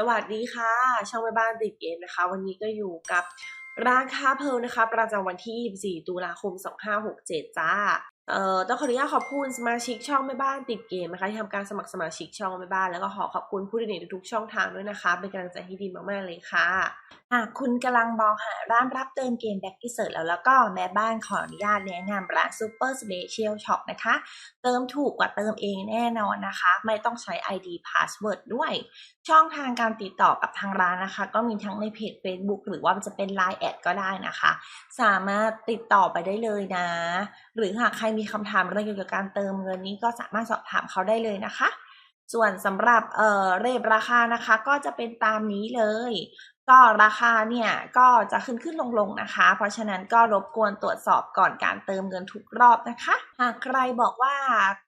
สวัสดีค่ะช่องแม่บ้านติดเกมนะคะ วันนี้ก็อยู่กับร้านค้าเพลิลนะคะ ประจำวันที่ 24 ตุลาคม 2567 จ้า เอ่อต้องขออนุญาตขอบคุณสมาชิกช่องแม่บ้านติดเกมนะคะที่ทำการสมัครสมาชิกช่องแม่บ้านแล้วก็ขอขอบคุณผู้ดำเนินทุกช่องทางด้วยนะคะ เป็นกำลังใจให้ดีมากๆเลยค่ะหากคุณกำลังมองหาร้านรับเติมเกมแบ็กกิเซิร์แล้วแล้วก็แม่บ้านขออนุญาตแนะนำร้าน Super Special Shop นะคะ เติมถูกกว่าเติมเองแน่นอนนะคะ ไม่ต้องใช้ ID Password ด้วย ช่องทางการติดต่อกับทางร้านนะคะ ก็มีทั้งในเพจ Facebook หรือว่าจะเป็น Line แอดก็ได้นะคะ สามารถติดต่อไปได้เลยนะ หรือหากใครมีคำถามอะไรเกี่ยวกับการเติมเงินนี้ก็สามารถสอบถามเขาได้เลยนะคะ ส่วนสำหรับเอ่อเรทราคานะคะก็จะเป็นตามนี้เลย ก็ราคาเนี่ยก็จะขึ้นขึ้นลงลงนะคะ เพราะฉะนั้นก็รบกวนตรวจสอบก่อนการเติมเงินทุกรอบนะคะหากใครบอกว่า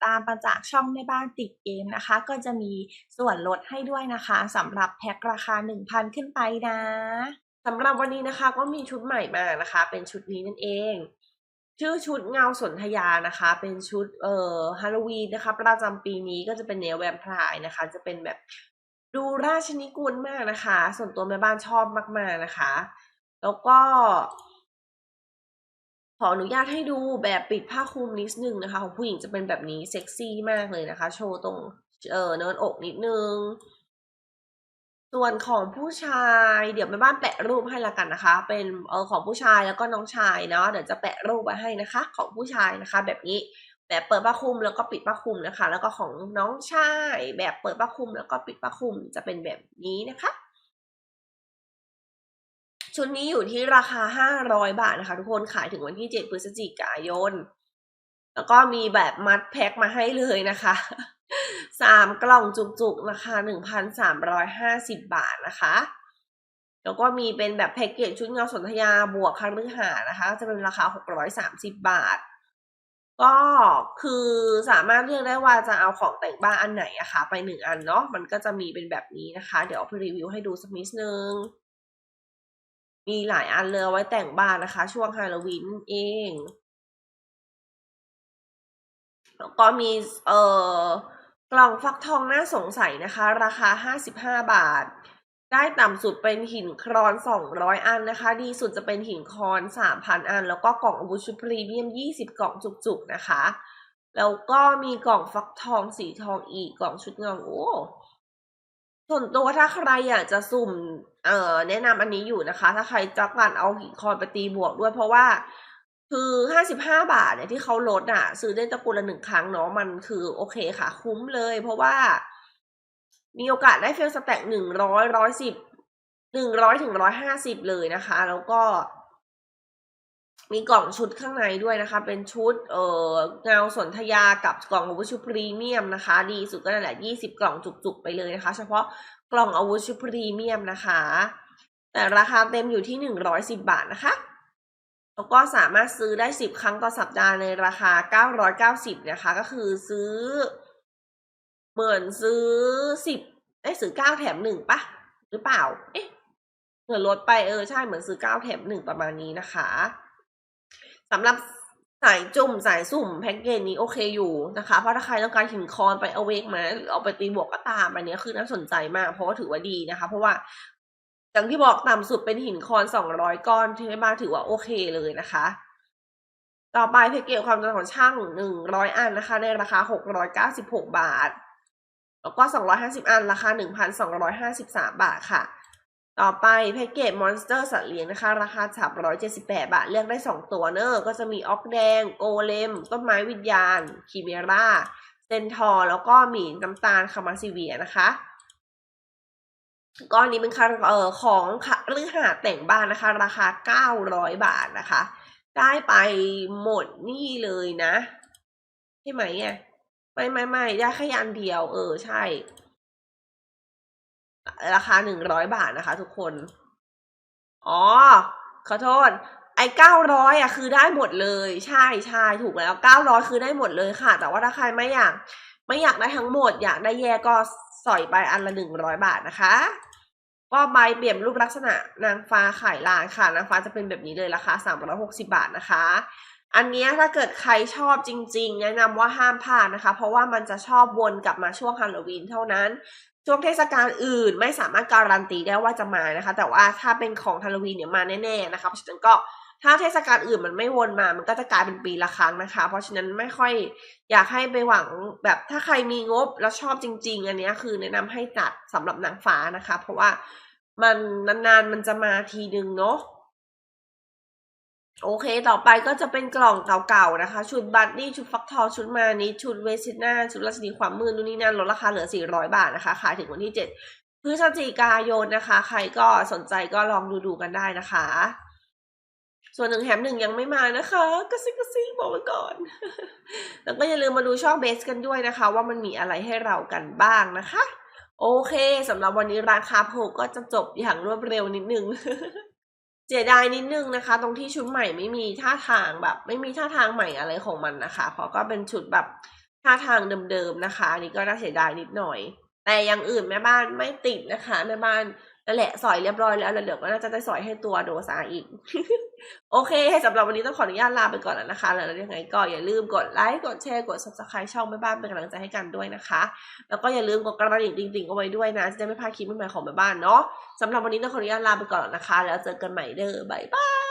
ตามมาจากช่องแม่บ้านติดเกมนะคะ ก็จะมีส่วนลดให้ด้วยนะคะสำหรับแพ็คราคา 1,000 ขึ้นไปนะสำหรับวันนี้นะคะก็มีชุดใหม่มานะคะ เป็นชุดนี้นั่นเอง ชื่อชุดเงาสนธยานะคะ เป็นชุดเอ่อฮาโลวีนนะคะประจำปีนี้ก็จะเป็นแนวแวมพร์นะคะ จะเป็นแบบดูราชนิกูลมากนะคะ ส่วนตัวแม่บ้านชอบมากๆนะคะ แล้วก็ ขออนุญาตให้ดูแบบปิดผ้าคลุมนิดนึงนะคะ ของผู้หญิงจะเป็นแบบนี้เซ็กซี่มากเลยนะคะ โชว์ตรงเออเนินอกนิดนึง ส่วนของผู้ชาย เดี๋ยวแม่บ้านแปะรูปให้ละกันนะคะ เป็นเออของผู้ชายแล้วก็น้องชายเนาะเดี๋ยวจะแปะรูปไว้ให้นะคะ ของผู้ชายนะคะ แบบนี้แบบเปิดผ้าคลุมแล้วก็ปิดผ้าคลุมนะคะ แล้วก็ของน้องชายแบบเปิดผ้าคลุมแล้วก็ปิดผ้าคลุมจะเป็นแบบนี้นะคะ ชุดนี้อยู่ที่ราคา 500 บาทนะคะ ทุกคนขายถึงวันที่ 7 พฤศจิกายน แล้วก็มีแบบมัดแพ็คมาให้เลยนะคะ สามกล่องจุกๆ ราคา 1,350 บาทนะคะ แล้วก็มีเป็นแบบแพ็กเกจชุดเงาสนธยาบวกคฤหาสน์นะคะ จะเป็นราคา 630 บาท ก็คือสามารถเลือกได้ว่าจะเอาของแต่งบ้านอันไหนอะคะ ไปหนึ่งอันเนาะ มันก็จะมีเป็นแบบนี้นะคะ เดี๋ยวเอาไปรีวิวให้ดูสักนิดนึง มีหลายอันเลยไว้แต่งบ้านนะคะ ช่วงฮาโลวีนเองแล้วก็มีเอ่อ กล่องฟักทองน่าสงสัยนะคะ ราคา 55 บาท ได้ต่ำสุดเป็นหินครอน 200 อันนะคะ ดีสุดจะเป็นหินครอน 3,000 อัน แล้วก็กล่องอาวุธชุดพรีเมียม 20 กล่องจุกๆนะคะ แล้วก็มีกล่องฟักทองสีทองอีกกล่องชุดเงาโอ้ส่วนตัวถ้าใครอยากจะสุ่ม เอ่อ แนะนำอันนี้อยู่นะคะ ถ้าใครจะการเอาหินคอนไปตีบวกด้วยเพราะว่า คือห้าสิบห้าบาทเนี่ยที่เขาลดอะ ซื้อได้ตะกูลละหนึ่งครั้งเนาะมันคือโอเคค่ะ คุ้มเลย เพราะว่า มีโอกาสได้เฟลสแต็กหนึ่งร้อยร้อยสิบหนึ่งร้อยถึงร้อยห้าสิบเลยนะคะ แล้วก็ มีกล่องชุดข้างในด้วยนะคะ เป็นชุด เอ่อเงาสนธยากับกล่องอาวุธชุดพรีเมียมนะคะ ดีสุดก็นั่นแหละยี่สิบกล่องจุกๆไปเลยนะคะ เฉพาะกล่องอาวุธชุดพรีเมียมนะคะ แต่ราคาเต็มอยู่ที่หนึ่งร้อยสิบบาทนะคะ แล้วก็สามารถซื้อได้สิบครั้งต่อสัปดาห์ในราคาเก้าร้อยเก้าสิบนะคะ ก็คือซื้อ เหมือนซื้อสิบเอ้ซื้อเก้าแถมหนึ่งปะหรือเปล่า เอ๊ะเหมือนลดไปเออใช่เหมือนซื้อเก้าแถมหนึ่งประมาณนี้นะคะสำหรับสายจุ่มสายสุ่มแพ็กเกจนี้โอเคอยู่นะคะ เพราะถ้าใครต้องการหินคอนไปเอาเวกมาหรือเอาไปตีบวกก็ตามอันนี้คือน่าสนใจมากเพราะว่าถือว่าดีนะคะ เพราะว่า อย่างที่บอกต่ำสุดเป็นหินคอนสองร้อยก้อนที่แม่บ้าถือว่าโอเคเลยนะคะ ต่อไปแพ็กเกจความจำของช่างหนึ่งร้อยอันนะคะ ในราคาหกร้อยเก้าสิบหกบาท แล้วก็สองร้อยห้าสิบอันราคาหนึ่งพันสองร้อยห้าสิบสามบาทค่ะ ต่อไปแพ็กเกจมอนสเตอร์สัตว์เลี้ยงนะคะ ราคาสามร้อยเจ็ดสิบแปดบาท เลือกได้สองตัวเนอะก็จะมีออกแดง โกเลม ต้นไม้วิญญาณคีเมราเซนทอร์แล้วก็หมีน้ำตาลคามาซิเวียนะคะ ก้อนนี้เป็นค่าเอ่อของค่ะหรือหาแต่งบ้านนะคะ ราคาเก้าร้อยบาทนะคะ ได้ไปหมดนี่เลยนะใช่ไหมอะไม่ไม่ไม่ได้แค่อันเดียว เออใช่ ราคาหนึ่งร้อยบาทนะคะ ทุกคน อ๋อ ขอโทษ ไอ้เก้าร้อยอะคือได้หมดเลย ใช่ใช่ถูกแล้วเก้าร้อยคือได้หมดเลยค่ะ แต่ว่าถ้าใครไม่อยาก ไม่อยากได้ทั้งหมด อยากได้แยกก็ สอยไปอันละหนึ่งร้อยบาทนะคะ ก็ใบเปี่ยนรูปลักษณะนางฟ้าขายลานค่ะ นางฟ้าจะเป็นแบบนี้เลยราคาสามร้อยหกสิบาทนะคะ อันนี้ถ้าเกิดใครชอบจริง ๆ แนะนำว่าห้ามพลาดนะคะ เพราะว่ามันจะชอบวนกลับมาช่วงฮาโลวีนเท่านั้นช่วงเทศกาลอื่นไม่สามารถการันตีได้ว่าจะมานะคะ แต่ว่าถ้าเป็นของฮาโลวีนเนี่ยมาแน่ๆนะคะเพราะฉะนั้นก็ ถ้าเทศกาลอื่นมันไม่วนมา มันก็จะกลายเป็นปีละครั้งนะคะ เพราะฉะนั้นไม่ค่อยอยากให้ไปหวังแบบถ้าใครมีงบแล้วชอบจริง ๆ อันนี้คือแนะนำให้จัดสำหรับนางฟ้านะคะ เพราะว่ามันนานๆมันจะมาทีนึงเนาะโอเค ต่อไปก็จะเป็นกล่องเก่าๆนะคะ ชุดบัตนี่ชุดฟักทอง ชุดมานิชุดเวสติน่า ชุดราชนีความมืดนู่นนี่นั่น ลดราคาเหลือ 400 บาทนะคะ ขายถึงวันที่ 7 พฤศจิกายนนะคะ ใครก็สนใจก็ลองดูดูๆกันได้นะคะ ส่วนหนึ่งแถมหนึ่งยังไม่มานะคะกระซิบกระซิบบอกไว้ก่อน แล้วก็อย่าลืมมาดูช่องเบสกันด้วยนะคะ ว่ามันมีอะไรให้เรากันบ้างนะคะ โอเคสำหรับวันนี้ราคาโผก็จะจบอย่างรวดเร็วนิดนึงเสียดายนิดนึงนะคะ ตรงที่ชุดใหม่ไม่มีท่าทางแบบ ไม่มีท่าทางใหม่อะไรของมันนะคะเพราะก็เป็นชุดแบบท่าทางเดิมๆนะคะอันนี่ก็น่าเสียดายนิดหน่อย แต่อย่างอื่นแม่บ้านไม่ติดนะคะแม่บ้าน นั่นแหละสอยเรียบร้อยแล้วเดี๋ยวก็น่าจะได้สอยให้ตัวโดซาอีก โอเคสำหรับวันนี้ต้องขออนุญาตลาไปก่อนแล้วนะคะ แล้วยังไงก็อย่าลืมกดไลค์กดแชร์กด subscribe ช่องแม่บ้านเป็นกำลังใจให้กันด้วยนะคะ แล้วก็อย่าลืมกดกระดิ่งติ่งๆเอาไว้ด้วยนะจะได้ไม่พลาดคลิปใหม่ๆของแม่บ้านเนาะสำหรับวันนี้ต้องขออนุญาตลาไปก่อนแล้วนะคะ แล้วเจอกันใหม่เด้อบ๊ายบาย